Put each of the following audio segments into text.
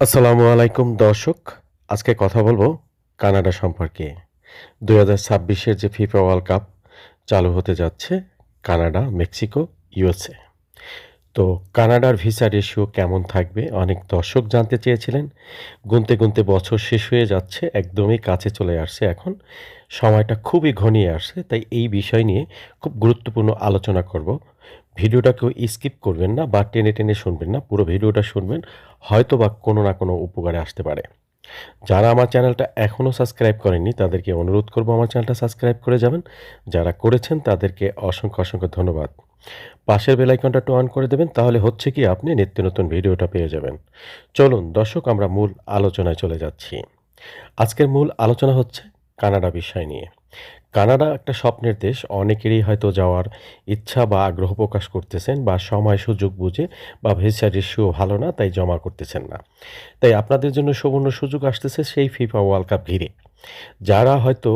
আসসালামু আলাইকুম, দর্শক। আজকে কথা বলব কানাডা সম্পর্কে। দুই হাজার ছাব্বিশের যে ফিফা ওয়ার্ল্ড কাপ চালু হতে যাচ্ছে কানাডা, মেক্সিকো, ইউএসএ। তো কানাডার ভিসা রেশিও কেমন থাকবে? অনেক দর্শক জানতে চেয়েছিলেন। গুনতে গুনতে বছর শেষ হয়ে যাচ্ছে, একদমই কাছে চলে আসছে এখন। সময়টা খুবই ঘনিয়ে আসছে, তাই এই বিষয় নিয়ে খুব গুরুত্বপূর্ণ আলোচনা করব। ভিডিওটা কেউ স্কিপ করবেন না বা টেনে টেনে শুনবেন না, পুরো ভিডিওটা শুনবেন হয়তো বা কোনো না কোনো উপকারে আসতে পারে। যারা আমার চ্যানেলটা এখনও সাবস্ক্রাইব করেননি, তাদেরকে অনুরোধ করব আমার চ্যানেলটা সাবস্ক্রাইব করে যাবেন। যারা করেছেন, তাদেরকে অসংখ্য অসংখ্য ধন্যবাদ। পাশের বেলাইকনটা একটু অন করে দেবেন, তাহলে হচ্ছে কি আপনি নিত্য নতুন ভিডিওটা পেয়ে যাবেন। চলুন দর্শক, আমরা মূল আলোচনায় চলে যাচ্ছি। আজকের মূল আলোচনা হচ্ছে কানাডা বিষয় নিয়ে। কানাডা একটা স্বপ্নের দেশ, অনেকেরই হয়তো যাওয়ার ইচ্ছা বা আগ্রহ প্রকাশ করতেছেন বা সময় সুযোগ বুঝে বা ভিসা রেশিও ভালো না, তাই জমা করতেছেন না। তাই আপনাদের জন্য সুবর্ণ সুযোগ আসতেছে সেই ফিফা ওয়ার্ল্ড কাপ ঘিরে। যারা হয়তো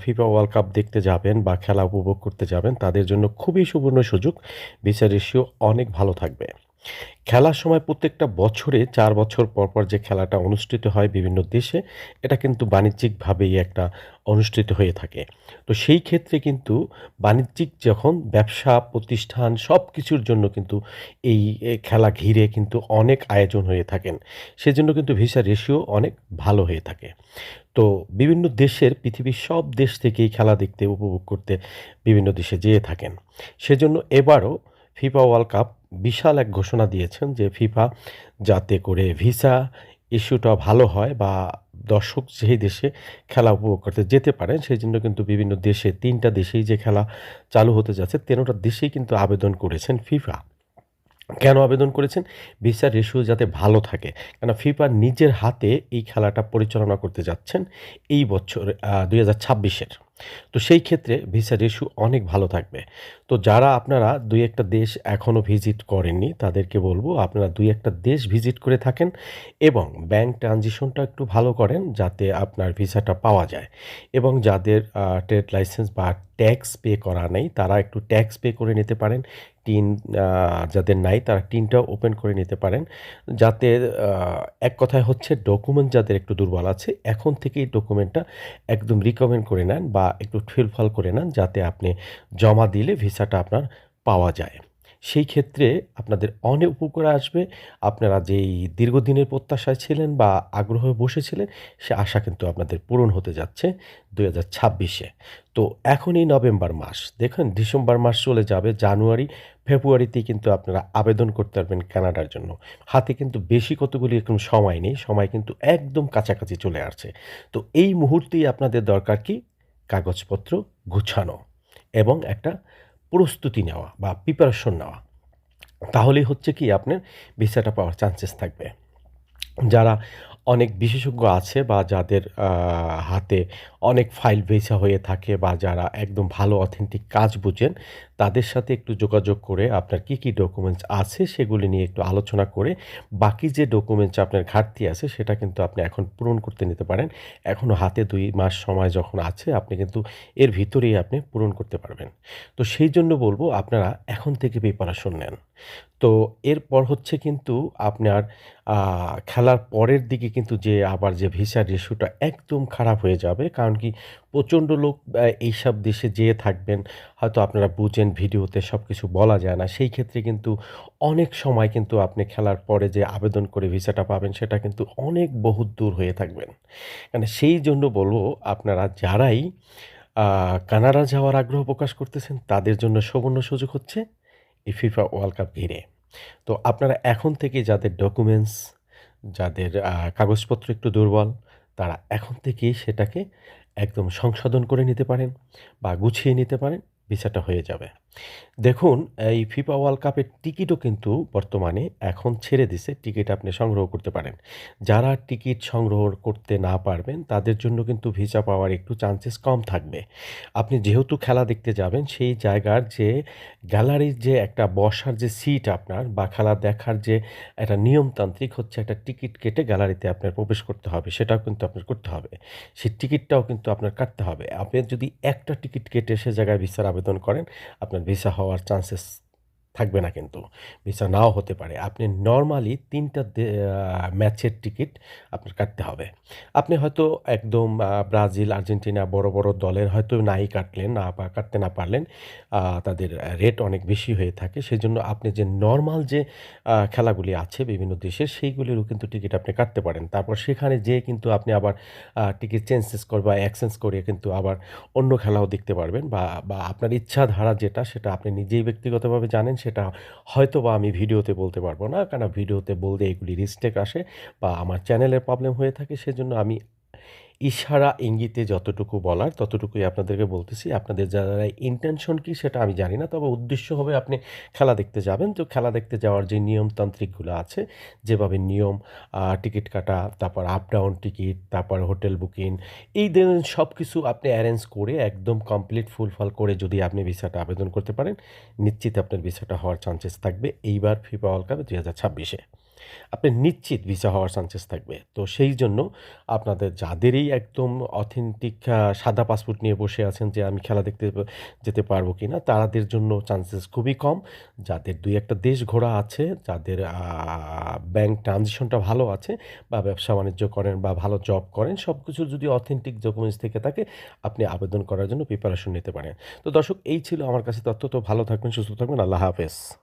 ফিফা ওয়ার্ল্ড কাপ দেখতে যাবেন বা খেলা উপভোগ করতে যাবেন, তাদের জন্য খুবই সুবর্ণ সুযোগ। বিচার রেশিও অনেক ভালো থাকবে। খেলার সময় প্রত্যেকটা বছরে চার বছর পর পর যে খেলাটা অনুষ্ঠিত হয় বিভিন্ন দেশে, এটা কিন্তু বাণিজ্যিকভাবেই একটা অনুষ্ঠিত হয়ে থাকে। তো সেই ক্ষেত্রে কিন্তু বাণিজ্যিক যখন ব্যবসা, প্রতিষ্ঠান সব কিছুর জন্য কিন্তু এই খেলা ঘিরে কিন্তু অনেক আয়োজন হয়ে থাকেন। সেজন্য কিন্তু ভিসা রেশিও অনেক ভালো হয়ে থাকে। তো বিভিন্ন দেশের, পৃথিবীর সব দেশ থেকেই খেলা দেখতে, উপভোগ করতে বিভিন্ন দেশে যেয়ে থাকেন। সেজন্য এবারও ফিফা ওয়ার্ল্ড কাপ বিশাল এক ঘোষণা দিয়েছেন যে ফিফা যাতে করে ভিসা ইস্যুটা ভালো হয় বা দর্শক সেই দেশে খেলা উপভোগ করতে যেতে পারেন, সেই জন্য কিন্তু বিভিন্ন দেশে, তিনটা দেশেই যে খেলা চালু হতে যাচ্ছে তেরোটা দেশেই কিন্তু আবেদন করেছেন ফিফা। কেন আবেদন করেছেন? ভিসা রেশিও যাতে ভালো থাকে। কেন ফিফা নিজের হাতে এই খেলাটা পরিচালনা করতে যাচ্ছেন এই বছর দুই হাজার ছাব্বিশের। তো সেই ক্ষেত্রে ভিসা ইস্যু অনেক ভালো থাকবে। তো যারা আপনারা দুই একটা দেশ এখনও ভিজিট করেননি, তাদেরকে বলব আপনারা দুই একটা দেশ ভিজিট করে থাকেন এবং ব্যাংক ট্রানজিশনটা একটু ভালো করেন যাতে আপনার ভিসাটা পাওয়া যায় এবং যাদের ট্রেড লাইসেন্স বা ট্যাক্স পে করা নেই, তারা একটু ট্যাক্স পে করে নিতে পারেন। টিন যাদের নাই তারা টিনটাও ওপেন করে নিতে পারেন। যাতে এক কথায় হচ্ছে ডকুমেন্ট যাদের একটু দুর্বল আছে, এখন থেকেই ডকুমেন্টটা একদম রিকমেন্ড করে নেন বা একটু ফিলফাল করে নেন, যাতে আপনি জমা দিলে ভিসাটা আপনার পাওয়া যায়। সেই ক্ষেত্রে আপনাদের অনেক উপকারে আসবে। আপনারা যেই দীর্ঘদিনের প্রত্যাশায় ছিলেন বা আগ্রহে বসেছিলেন, সে আশা কিন্তু আপনাদের পূরণ হতে যাচ্ছে দুই হাজার ছাব্বিশে। তো এখনই নভেম্বর মাস, দেখুন ডিসেম্বর মাস চলে যাবে, জানুয়ারি, ফেব্রুয়ারিতে কিন্তু আপনারা আবেদন করতে পারবেন কানাডার জন্য। হাতে কিন্তু বেশি কতগুলি এরকম সময় নেই, সময় কিন্তু একদম কাছাকাছি চলে আসছে। তো এই মুহূর্তেই আপনাদের দরকার কি? কাগজপত্র গুছানো এবং একটা প্রস্তুতি নেওয়া বা প্রিপারেশন নেওয়া। তাহলেই হচ্ছে কি আপনার ভিসাটা পাওয়ার চান্সেস থাকবে। যারা অনেক বিশেষজ্ঞ আছে বা যাদের হাতে অনেক ফাইল ভিসা হয়ে থাকে বা যারা একদম ভালো অথেন্টিক কাজ বুঝেন তাদের সাথে একটু যোগাযোগ করে আপনার কি কি ডকুমেন্টস আছে সেগুলি নিয়ে একটু আলোচনা করে বাকি যে ডকুমেন্টস আপনার ঘাটতি আছে সেটা কিন্তু আপনি এখন পূরণ করতে নিতে পারেন। এখনও হাতে দুই মাস সময় যখন আছে, আপনি কিন্তু এর ভিতরেই আপনি পূরণ করতে পারবেন। তো সেই জন্য বলব, আপনারা এখন থেকে প্রিপারেশন নেন। তো এরপর হচ্ছে কিন্তু আপনার খেলার পরের দিকে কিন্তু যে আবার যে ভিসার রেশিওটা একদম খারাপ হয়ে যাবে। কারণ কি, প্রচণ্ড লোক এইসব দেশে যেয়ে থাকবেন। হয়তো আপনারা বুঝেন ভিডিওতে সব কিছু বলা যায় না। সেই ক্ষেত্রে কিন্তু অনেক সময় কিন্তু আপনি খেলার পরে যে আবেদন করে ভিসাটা পাবেন, সেটা কিন্তু অনেক বহুত দূর হয়ে থাকবেন। মানে সেই জন্য বলব, আপনারা যারাই কানাডা যাওয়ার আগ্রহ প্রকাশ করতেছেন, তাদের জন্য সুবর্ণ সুযোগ হচ্ছে এই ফিফা ওয়ার্ল্ড কাপ ঘিরে। তো আপনারা এখন থেকে যাদের ডকুমেন্টস যাদের কাগজপত্র একটু দুর্বল, তারা এখন থেকেই সেটাকে একদম সংশোধন করে নিতে পারেন বা গুছিয়ে নিতে পারেন। ভিসাটা হয়ে যাবে। দেখুন, এই ফিফা ওয়ার্ল্ড কাপের টিকিটও কিন্তু বর্তমানে এখন ছেড়ে দিছে। টিকিট আপনি সংগ্রহ করতে পারেন। যারা টিকিট সংগ্রহ করতে না পারবেন, তাদের জন্য কিন্তু ভিসা পাওয়ার একটু চান্সেস কম থাকবে। আপনি যেহেতু খেলা দেখতে যাবেন, সেই জায়গার যে গ্যালারির যে একটা বসার যে সিট আপনার বা খেলা দেখার যে একটা নিয়মতান্ত্রিক হচ্ছে একটা টিকিট কেটে গ্যালারিতে আপনার প্রবেশ করতে হবে, সেটাও কিন্তু আপনার করতে হবে। সেই টিকিটটাও কিন্তু আপনার কাটতে হবে। আপনি যদি একটা টিকিট কেটে সে জায়গায় ভিসার আবেদন করেন, আপনার ভিসা হওয়ার চান্সেস থাকবে না কিন্তু। ভিসা নাও হতে পারে। আপনি নর্মালি তিনটা ম্যাচের টিকিট আপনার কাটতে হবে। আপনি হয়তো একদম ব্রাজিল, আর্জেন্টিনা বড় বড় দলের হয়তো নাই কাটলেন, না কাটতে না পারলেন তাদের রেট অনেক বেশি হয়ে থাকে। সেই জন্য আপনি যে নর্মাল যে খেলাগুলি আছে বিভিন্ন দেশের, সেইগুলিরও কিন্তু টিকিট আপনি কাটতে পারেন। তারপর সেখানে যেয়ে কিন্তু আপনি আবার টিকিট চেঞ্জেস করে বা এক্সচেঞ্জ করে কিন্তু আবার অন্য খেলাও দেখতে পারবেন বা বা আপনার ইচ্ছা ধারা যেটা, সেটা আপনি নিজেই ব্যক্তিগতভাবে জানেন সেটা হয়তো বা আমি ভিডিওতে বলতে পারব না। কারণ ভিডিওতে বলতে এগুলি রিস্টেক আসে বা আমার চ্যানেলের প্রবলেম হয়ে থাকে, সেজন্য আমি ইশারা ইঙ্গিতে যতটুকু বলার ততটুকুই আপনাদেরকে বলতেছি। আপনাদের যারা ইন্টেনশন কি সেটা আমি জানি না, তবে উদ্দেশ্য হবে আপনি খেলা দেখতে যাবেন। তো খেলা দেখতে যাওয়ার যে নিয়মতান্ত্রিকগুলো আছে, যেভাবে নিয়ম টিকিট কাটা, তারপর আপ ডাউন টিকিট তারপর হোটেল বুকিং এই ধরনের সব কিছু আপনি অ্যারেঞ্জ করে একদম কমপ্লিট ফুলফল করে যদি আপনি ভিসাটা আবেদন করতে পারেন, নিশ্চিত আপনার ভিসাটা হওয়ার চান্সেস থাকবে। এইবার ফিফা ওয়ার্ল্ড কাপে দুই হাজার ছাব্বিশে। আপনি নিশ্চিত ভিসা হওয়ার চান্সেস থাকবে। তো সেই জন্য আপনাদের যাদেরই একদম অথেন্টিক সাদা পাসপোর্ট নিয়ে বসে আছেন যে আমি খেলা দেখতে যেতে পারব কি না তাদের জন্য চান্সেস খুবই কম। যাদের দুই একটা দেশ ঘোরা আছে, যাদের ব্যাংক ট্রানজিশনটা ভালো আছে বা ব্যবসা বাণিজ্য করেন বা ভালো জব করেন সব কিছু যদি অথেন্টিক ডকুমেন্টস থেকে থাকে, আপনি আবেদন করার জন্য প্রিপারেশন নিতে পারেন। তো দর্শক, এই ছিল আমার কাছে তথ্য। তো ভালো থাকবেন, সুস্থ থাকবেন। আল্লাহ হাফেজ।